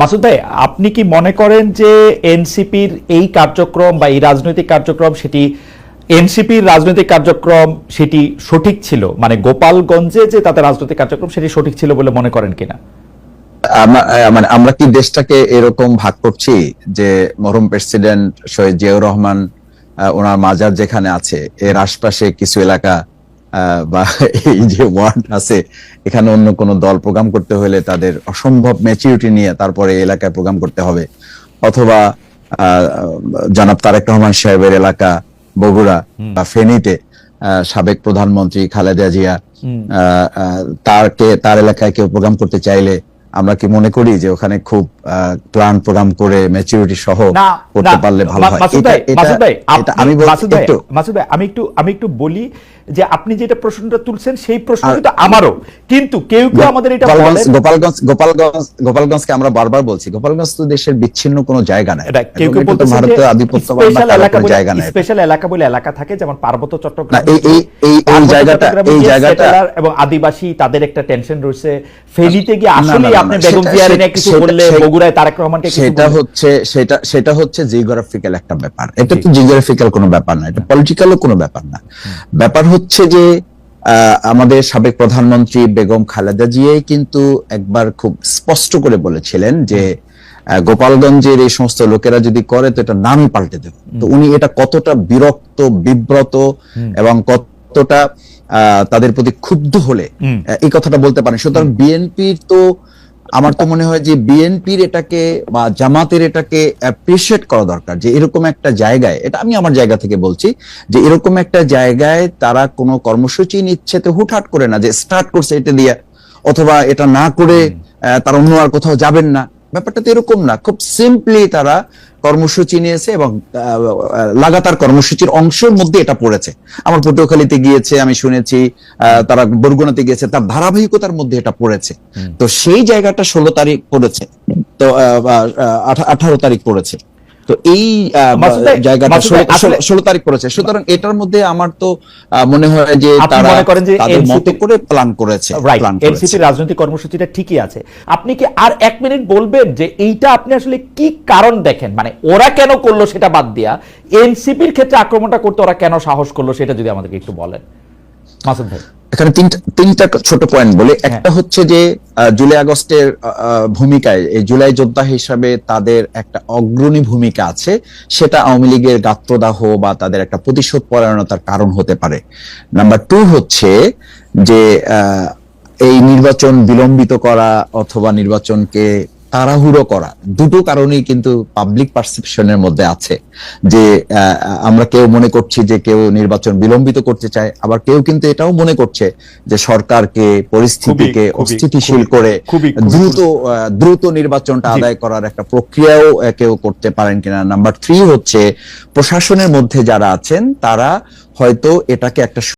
মাসুদ ভাই, আপনি কি মনে করেন যে এনসিপির এই কার্যক্রম বা এই রাজনৈতিক কার্যক্রম সেটি, এনসিপির রাজনৈতিক কার্যক্রম সেটি সঠিক ছিল? মানে গোপালগঞ্জে যে তাদের রাজনৈতিক কার্যক্রম সেটি সঠিক ছিল বলে মনে করেন কিনা? মানে আমরা কি দেশটাকে এরকম ভাগ করছি যে মরহুম প্রেসিডেন্ট শহীদ জিয়াউর রহমান ওনার মাজার যেখানে আছে, এর আশপাশে কিছু এলাকা বা এই যে ওয়ার্ড আছে এখানে অন্য কোনো দল প্রোগ্রাম করতে হলে তাদের অসম্ভব ম্যাচিউরিটি নিয়ে তারপরে এলাকায় প্রোগ্রাম করতে হবে। অথবা আহ, জনাব তারেক রহমান সাহেবের এলাকা বগুড়া বা ফেনীতে সাবেক প্রধানমন্ত্রী খালেদা জিয়া তারকে তার এলাকায় কেউ প্রোগ্রাম করতে চাইলে আমরা কি মনে করি যে ওখানে খুব প্ল্যান প্রোগ্রাম করে ম্যাচুরিটি সহ করতে পারলে ভালো হয়? আমি মাসুদ ভাই, একটু। মাসুদ ভাই, আমি একটু আমি একটু বলি যে আপনি যেটা প্রশ্নটা তুলছেন সেই প্রশ্ন আর- কিন্তু আমারও। কিন্তু কেউ কেউ আমাদের এটা গোপালগঞ্জ গোপালগঞ্জ গোপালগঞ্জ গোপালগঞ্জকে আমরা বারবার বলছি গোপালগঞ্জ তো দেশের বিচ্ছিন্ন কোনো জায়গা এটা কেউ কেউ এটা তো বলতেছে ভারতের আধিপত্যবাদ এলাকা জায়গা নাই। স্পেশাল এলাকা বলে এলাকা থাকে যেমন পার্বত্য চট্টগ্রাম এই এই এই জায়গাটা এই জায়গাটা এবং আদিবাসী তাদের একটা টেনশন রয়েছে। ফেনীতে গিয়ে না, না, আসলে না, আপনি বেগম সেটা- নিয়ে কিছু বললে বগুড়ায় তারেক রহমানকে সেটা হচ্ছে সেটা সেটা হচ্ছে জিওগ্রাফিক্যাল একটা ব্যাপার। এটা তো জিওগ্রাফিক্যাল কোনো ব্যাপার না এটা পলিটিক্যালও কোনো ব্যাপার না। ব্যাপার হচ্ছে যে আমাদের সাবেক প্রধানমন্ত্রী বেগম খালেদা জিয়াই কিন্তু একবার খুব স্পষ্ট করে বলেছিলেন যে গোপালগঞ্জের এই সমস্ত লোকেরা যদি করে তো এটা নামই পাল্টে দেবে। তো উনি এটা কতটা বিরক্ত বিব্রত এবং কতটা আহ, তাদের প্রতি ক্ষুব্ধ হলে এই কথাটা বলতে পারেন। সুতরাং বিএনপির তো আমার তো মনে হয় যে বিএনপির এটাকে বা জামাতের এটাকে অ্যাপ্রিসিয়েট করা দরকার যে এরকম একটা জায়গায় এটা আমি আমার জায়গা থেকে বলছি যে এরকম একটা জায়গায় তারা কোনো কর্মসূচি নিচ্ছে তো হুটহাট করে না যে স্টার্ট করছে এটা দিয়ে অথবা এটা না করে তার তারা অন্য আর কোথাও যাবেন না। ব্যাপারটা তো এরকম না। খুব সিম্পলি তারা কর্মসূচি নিয়েছে এবং লাগাতার কর্মসূচির অংশের মধ্যে এটা পড়েছে। আমার পটুয়াখালীতে গিয়েছে আমি শুনেছি আহ, তারা বরগুনাতে গিয়েছে তার ধারাবাহিকতার মধ্যে এটা পড়েছে। তো সেই জায়গাটা ষোলো তারিখ পড়েছে। তো আঠারো তারিখ পড়েছে। তো এই জায়গাটা ষোলো- তারিখ পড়েছে। সুতরাং এটার মধ্যে আমার তো মনে হয় যে তারা মনে করেন যে মতো করে প্ল্যান করেছে করেছে। রাজনৈতিক কর্মসূচিটা ঠিকই আছে। আপনি কি আর এক মিনিট বলবেন যে এইটা আপনি আসলে কি কারণ দেখেন? মানে ওরা কেন করল সেটা বাদ দিয়া এনসিপির ক্ষেত্রে আক্রমণটা করতে ওরা কেন সাহস করল সেটা যদি আমাদেরকে একটু বলেন? মাসুদ ভাই। এখানে তিনটা তিনটা ছোট পয়েন্ট বলি। একটা হচ্ছে যে জুলাই আগস্টের ভূমিকায়, এই জুলাই যোদ্ধা হিসাবে তাদের একটা অগ্রণী ভূমিকা আছে। সেটা আওয়ামী লীগের গাত্রদাহ বা তাদের একটা প্রতিশোধ পরায়ণতার কারণ হতে পারে। নাম্বার টু হচ্ছে যে এই নির্বাচন বিলম্বিত করা অথবা নির্বাচনকে তাড়াহুড়ো করা। দুটো কারণেই কিন্তু পাবলিক পারসেপশনের মধ্যে আছে যে আমরা কেউ মনে করছি যে কেউ নির্বাচন বিলম্বিত করতে চায় আবার কেউ কিন্তু এটাও মনে করছে যে সরকারকে পরিস্থিতিকে অস্থিতিশীল করে দ্রুত দ্রুত নির্বাচনটা আদায় করার একটা প্রক্রিয়াও কেউ করতে পারেন কিনা। নাম্বার থ্রি হচ্ছে প্রশাসনের মধ্যে যারা আছেন তারা হয়তো এটাকে একটা